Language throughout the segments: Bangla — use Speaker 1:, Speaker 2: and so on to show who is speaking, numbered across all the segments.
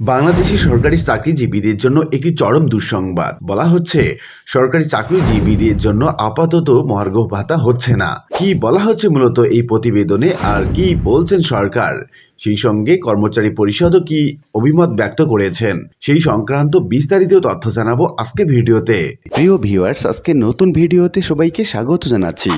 Speaker 1: বাংলাদেশি সরকারি চাকরিজীবীদের জন্য একটি চরম দুঃসংবাদ। বলা হচ্ছে, সরকারি চাকরিজীবীদের জন্য আপাতত মহার্ঘ ভাতা হচ্ছে না। কি বলা হচ্ছে মূলত এই প্রতিবেদনে আর কি বলছেন সরকার? সেই সঙ্গে কর্মচারী পরিষদও কি অভিমত ব্যক্ত করেছেন? সেই সংক্রান্ত বিস্তারিত তথ্য জানাব আজকে ভিডিওতে।
Speaker 2: প্রিয় ভিউয়ার্স আজকে নতুন ভিডিওতে সবাইকে স্বাগত জানাচ্ছি।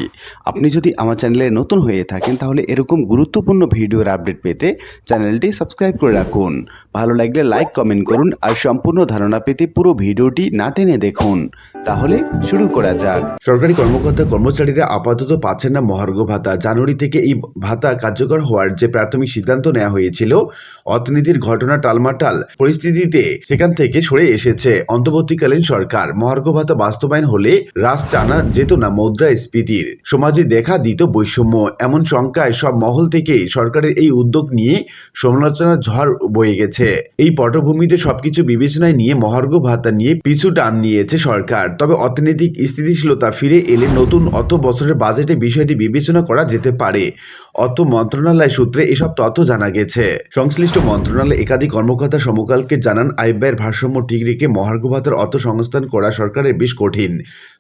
Speaker 2: আপনি যদি আমার চ্যানেলে নতুন হয়ে থাকেন তাহলে এরকম গুরুত্বপূর্ণ ভিডিওর আপডেট পেতে চ্যানেলটি সাবস্ক্রাইব করে রাখুন। ভালো লাগলে লাইক কমেন্ট করুন আর সম্পূর্ণ ধারণা পেতে পুরো ভিডিওটি না টেনে দেখুন। তাহলে শুরু করা যাক।
Speaker 1: সরকারি কর্মকর্তা কর্মচারীরা আপাতত পাচ্ছেন না মহার্ঘ ভাতা। জানুয়ারি থেকে এই ভাতা কার্যকর হওয়ার যে প্রাথমিক সিদ্ধান্ত নেওয়া হয়েছিল। অর্থনীতির ঘটনা টালমাটাল পরিস্থিতিতে সেখান থেকে সরে এসেছে। অন্তর্বর্তীকালীন সরকার মহার্ঘ ভাতা বাস্তবায়ন হলে রাস টানা যেত না মুদ্রাস্ফীতির সমাজে দেখা দিত বৈষম্য। এমন শঙ্কায় সব মহল থেকে সরকারের এই উদ্যোগ নিয়ে সমালোচনার ঝড় বয়ে গেছে। এই পটভূমিতে সবকিছু বিবেচনায় নিয়ে মহার্ঘ ভাতা নিয়ে পিছু টান নিয়েছে সরকার। তবে অর্থনৈতিক স্থিতিশীলতা ফিরে এলে নতুন অত বছরের বাজেটে বিষয়টি বিবেচনা করা যেতে পারে। অর্থ মন্ত্রণালয় সূত্রে এসব তথ্য জানা গেছে। সংশ্লিষ্ট মন্ত্রণালয় একাধিক কর্মকর্তা সমকালকে জানান আয় ব্যয়ের ভারসাম্য ঠিক রেখে মহার্ঘ ভাতার অর্থ সংস্থান করা সরকারের বেশ কঠিন।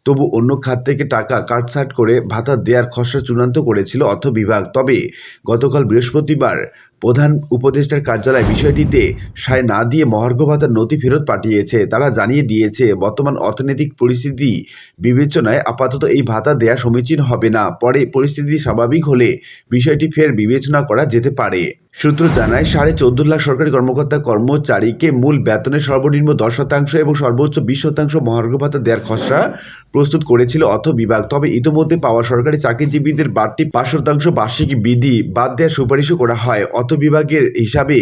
Speaker 1: তবু অন্য খাত থেকে টাকা কাটছাট করে ভাতা দেওয়ার খসড়া চূড়ান্ত করেছিল অর্থ বিভাগ। তবে গতকাল বৃহস্পতিবার প্রধান উপদেষ্টার কার্যালয় বিষয়টিতে সায় না দিয়ে মহার্ঘ ভাতার নথি ফেরত পাঠিয়েছে। তারা জানিয়ে দিয়েছে, বর্তমান অর্থনৈতিক পরিস্থিতি বিবেচনায় আপাতত এই ভাতা দেয়া সমীচীন হবে না। পরে পরিস্থিতি স্বাভাবিক হলে বিষয়টি ফের বিবেচনা করা যেতে পারে। সূত্র জানায়, সাড়ে চোদ্দ লাখ সরকারি কর্মকর্তা কর্মচারীকে মূল বেতনের সর্বনিম্ন দশ শতাংশ এবং সর্বোচ্চ বিশ শতাংশ মহার্ঘ ভাতা দেওয়ার খসড়া প্রস্তুত করেছিল অর্থ বিভাগ। তবে ইতিমধ্যে পাওয়া সরকারি চাকরিজীবীদের বাড়তি পাঁচ শতাংশ বার্ষিক বিধি বাদ দেওয়ার সুপারিশও করা হয়। অর্থ বিভাগের হিসাবে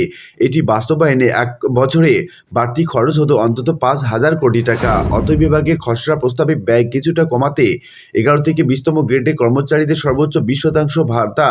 Speaker 1: এটি বাস্তবায়নে এক বছরে বাড়তি খরচ হতো অন্তত পাঁচ হাজার কোটি টাকা। অর্থ বিভাগের খসড়া প্রস্তাবে ব্যয় কিছুটা কমাতে এগারো থেকে বিশতম গ্রেডের কর্মচারীদের সর্বোচ্চ বিশ শতাংশ ভাতা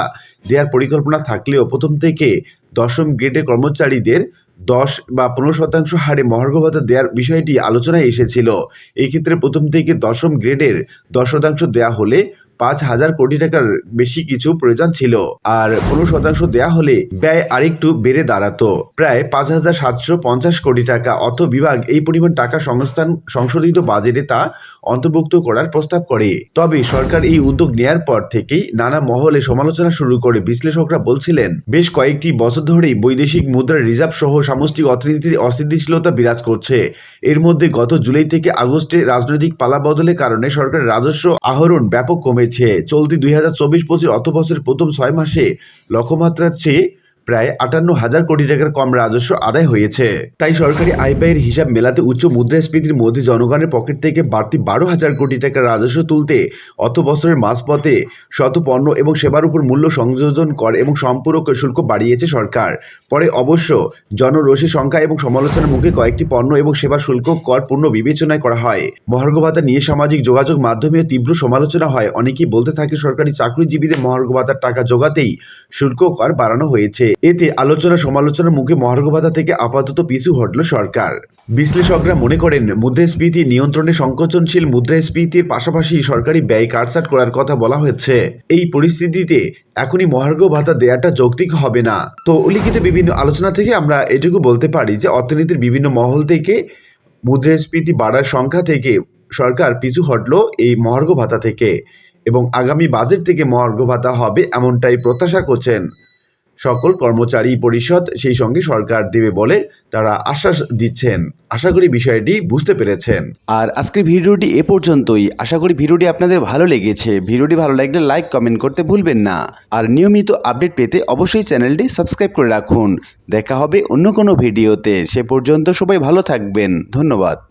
Speaker 1: দেওয়ার পরিকল্পনা থাকলেও প্রথম থেকে দশম গ্রেডের কর্মচারীদের দশ বা পনেরো শতাংশ হারে মহার্ঘ ভাতা দেওয়ার বিষয়টি আলোচনায় এসেছিল। এই ক্ষেত্রে প্রথম থেকে দশম গ্রেডের দশ শতাংশ দেওয়া হলে পাঁচ হাজার কোটি টাকার বেশি কিছু প্রয়োজন ছিল আর পনেরো শতাংশ দেয়া হলে ব্যয় আরেকটু বেড়ে দাঁড়াতো। প্রায় পাঁচ হাজার সাতশো পঞ্চাশ কোটি টাকা অর্থ বিভাগ এই পরিমাণ টাকা সংস্থান সংশোধিত বাজেটে তা অন্তর্ভুক্ত করার প্রস্তাব করে। তবে সরকার এই উদ্যোগ নেয়ার পর থেকেই নানা মহলে সমালোচনা শুরু করে। বিশ্লেষকরা বলছিলেন, বেশ কয়েকটি বছর ধরেই বৈদেশিক মুদ্রার রিজার্ভ সহ সামষ্টিক অর্থনীতিতে অস্থিতিশীলতা বিরাজ করছে। এর মধ্যে গত জুলাই থেকে আগস্টে রাজনৈতিক পালাবদলের কারণে সরকারের রাজস্ব আহরণ ব্যাপক কমেছে চলতি দুই হাজার চব্বিশ পঁচিশ অর্থ বছরের প্রথম ছয় মাসে লক্ষ্যমাত্রার চেয়ে প্রায় আটান্ন হাজার কোটি টাকার কম রাজস্ব আদায় হয়েছে। তাই সরকারি আয় ব্যয়ের হিসাব মেলাতে উচ্চ মুদ্রাস্ফীতির মধ্যে জনগণের পকেট থেকে বাড়তি বারো হাজার কোটি টাকার রাজস্ব তুলতে অর্থ বছরের মাঝপথে শত পণ্য এবং সেবার উপর মূল্য সংযোজন কর এবং সম্পূরক শুল্ক বাড়িয়েছে সরকার। পরে অবশ্য জনরোষের সংখ্যা এবং সমালোচনার মুখে কয়েকটি পণ্য এবং সেবা শুল্ক কর পূর্ণ বিবেচনায় করা হয়। মহার্ঘ ভাতা নিয়ে সামাজিক যোগাযোগ মাধ্যমে তীব্র সমালোচনা হয়। অনেকেই বলতে থাকে সরকারি চাকরিজীবীদের মহার্ঘ ভাতার টাকা জোগাতেই শুল্ক কর বাড়ানো হয়েছে। এতে আলোচনা সমালোচনার মুখে মহার্ঘ ভাতা থেকে আপাতত পিছু হটল সরকার। বিশ্লেষকরা মনে করেন, মুদ্রাস্ফীতি নিয়ন্ত্রণে সংকোচনশীল মুদ্রাস্ফীতির পাশাপাশি সরকারি ব্যয় কাটছাট করার কথা বলা হয়েছে। এই পরিস্থিতিতে এখনই মহার্ঘ ভাতা দেওয়াটা যৌক্তিক হবে না। তো উল্লিখিত বিভিন্ন আলোচনা থেকে আমরা এটুকু বলতে পারি যে, অর্থনীতির বিভিন্ন মহল থেকে মুদ্রাস্ফীতি বাড়ার সংখ্যা থেকে সরকার পিছু হটল এই মহার্ঘ ভাতা থেকে। এবং আগামী বাজেট থেকে মহার্ঘ ভাতা হবে এমনটাই প্রত্যাশা করছেন সকল কর্মচারী পরিষদ সেই সঙ্গে সরকার দেবে বলে তারা আশ্বাস দিচ্ছেন। আশা করি বিষয়টি বুঝতে পেরেছেন।
Speaker 2: আর আজকের ভিডিওটি এ পর্যন্তই। আশা করি ভিডিওটি আপনাদের ভালো লেগেছে। ভিডিওটি ভালো লাগলে লাইক, কমেন্ট করতে ভুলবেন না। আর নিয়মিত আপডেট পেতে অবশ্যই চ্যানেলটি সাবস্ক্রাইব করে রাখুন। দেখা হবে অন্য কোনো ভিডিওতে। সে পর্যন্ত সবাই ভালো থাকবেন। ধন্যবাদ।